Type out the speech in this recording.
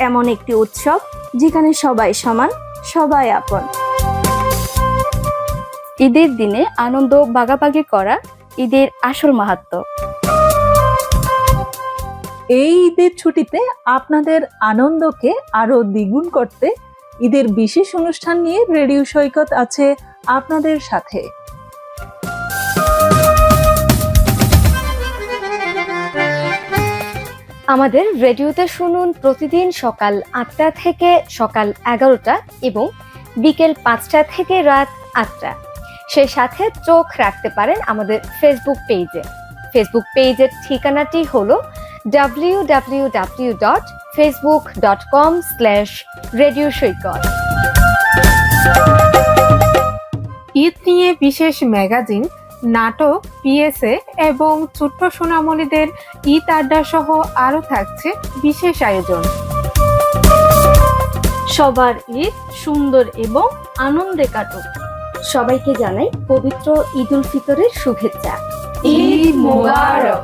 এমন একটি উৎসব যেখানে সবাই সমান, সবাই আপন। ঈদের দিনে আনন্দ ভাগাভাগি করা ঈদের আসল মাহাত্ম্য এই ঈদের ছুটিতে আপনাদের আনন্দকে আরও দ্বিগুণ করতে ঈদের বিশেষ অনুষ্ঠান নিয়ে রেডিও সৈকত আছে আপনাদের সাথে। আমাদের রেডিওতে শুনুন প্রতিদিন সকাল আটটা থেকে সকাল এগারোটা এবং বিকেল পাঁচটা থেকে রাত আটটা। সেই সাথে চোখ রাখতে পারেন আমাদের ফেসবুক পেজে ফেসবুক পেজের ঠিকানাটি হলো W W W dot Facebook dot com slash radio Saikat Eid নিয়ে বিশেষ ম্যাগাজিন নাটক পিএসএ এবং ছোট্ট সোনামণিদের ঈদ আড্ডা সহ আরও থাকছে বিশেষ আয়োজন। সবার ঈদ সুন্দর এবং আনন্দে কাটুক। সবাইকে জানাই পবিত্র ঈদ উল ফিতরের শুভেচ্ছা। ঈদ মোবারক।